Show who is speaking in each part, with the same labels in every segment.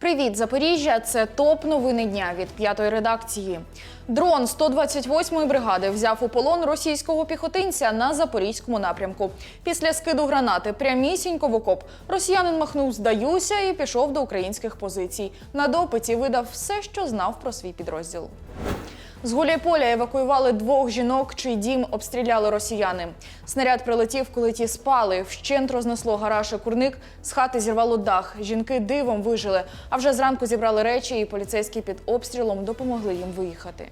Speaker 1: Привіт, Запоріжжя! Це топ новини дня від п'ятої редакції. Дрон 128-ї бригади взяв у полон російського піхотинця на запорізькому напрямку. Після скиду гранати прямісінько в окоп росіянин махнув «здаюся» і пішов до українських позицій. На допиті видав все, що знав про свій підрозділ. З Гуляйполя евакуювали двох жінок, чий дім обстріляли росіяни. Снаряд прилетів, коли ті спали. Вщент рознесло гараж і курник, з хати зірвало дах. Жінки дивом вижили. А вже зранку зібрали речі, і поліцейські під обстрілом допомогли їм виїхати.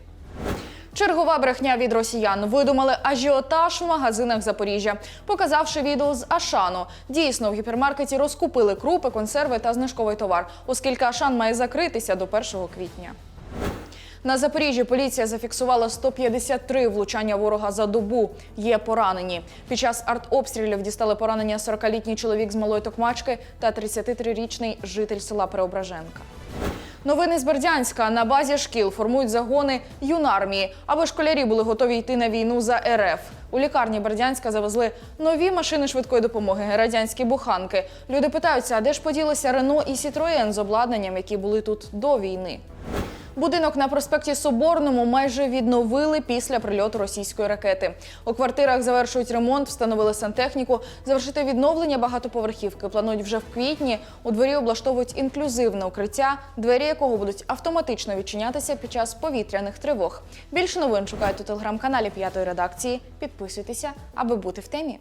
Speaker 1: Чергова брехня від росіян видумали ажіотаж в магазинах Запоріжжя, показавши відео з Ашану. Дійсно, в гіпермаркеті розкупили крупи, консерви та знижковий товар, оскільки Ашан має закритися до 1 квітня. На Запоріжжі поліція зафіксувала 153 влучання ворога за добу. Є поранені. Під час артобстрілів дістали поранення 40-літній чоловік з малої Токмачки та 33-річний житель села Преображенка. Новини з Бердянська на базі шкіл формують загони юнармії, аби школярі були готові йти на війну за РФ. У лікарні Бердянська завезли нові машини швидкої допомоги, радянські буханки. Люди питаються, а де ж поділися Рено і Сітроєн з обладнанням, які були тут до війни. Будинок на проспекті Соборному майже відновили після прильоту російської ракети. У квартирах завершують ремонт, встановили сантехніку. Завершити відновлення багатоповерхівки планують вже в квітні. У дворі облаштовують інклюзивне укриття, двері якого будуть автоматично відчинятися під час повітряних тривог. Більше новин шукайте у телеграм-каналі п'ятої редакції. Підписуйтеся, аби бути в темі.